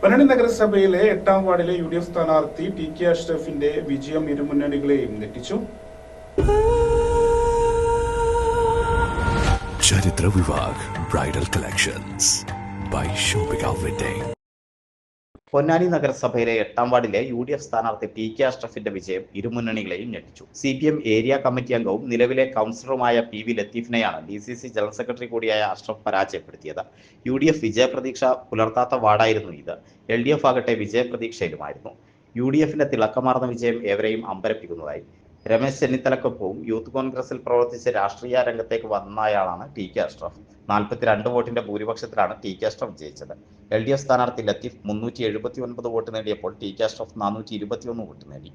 പൊന്നാനി നഗരസഭയിലെ എട്ടാം വാർഡിലെ യു ഡി എഫ് സ്ഥാനാർത്ഥി ടി കെ അഷ്റഫിന്റെ വിജയം ഇരുമുന്നണികളെയും ഞെട്ടിച്ചു. ചരിത്ര Vivah bridal collections by Shopika Ponnani നഗരസഭയിലെ എട്ടാം വാർഡിലെ യു ഡി എഫ് സ്ഥാനാർത്ഥി ടി കെ അഷ്റഫിന്റെ വിജയം ഇരുമുന്നണികളെയും ഞെട്ടിച്ചു. C P M area committee അംഗവും നിലവിലെ കൗൺസിലറുമായ P V ലത്തീഫിനെയാണ് D C C general secretary കൂടിയായ അഷ്റഫ് പരാജയപ്പെടുത്തിയത്. യു ഡി എഫ് വിജയപ്രതീക്ഷ പുലർത്താത്ത വാർഡായിരുന്നു ഇത്. എൽ ഡി എഫ് ആകട്ടെ വിജയപ്രതീക്ഷയിലുമായിരുന്നു. യു ഡി എഫിന്റെ തിളക്കമാർന്ന വിജയം ഏവരെയും അമ്പരപ്പിക്കുന്നതായി. രമേശ് ചെന്നിത്തലക്കൊപ്പവും യൂത്ത് കോൺഗ്രസിൽ പ്രവർത്തിച്ച് രാഷ്ട്രീയ രംഗത്തേക്ക് വന്നയാളാണ് പി കെ അഷ്റഫ്. നാൽപ്പത്തിരണ്ട് വോട്ടിന്റെ ഭൂരിപക്ഷത്തിലാണ് ടി കെ അഷ്റഫ് ജയിച്ചത്. എൽ ഡി എഫ് സ്ഥാനാർത്ഥി ലത്തീഫ് മുന്നൂറ്റി എഴുപത്തി ഒൻപത് വോട്ട് നേടിയപ്പോൾ ടി കെ അഷ്റഫ് നാനൂറ്റി ഇരുപത്തിയൊന്ന് വോട്ട് നേടി.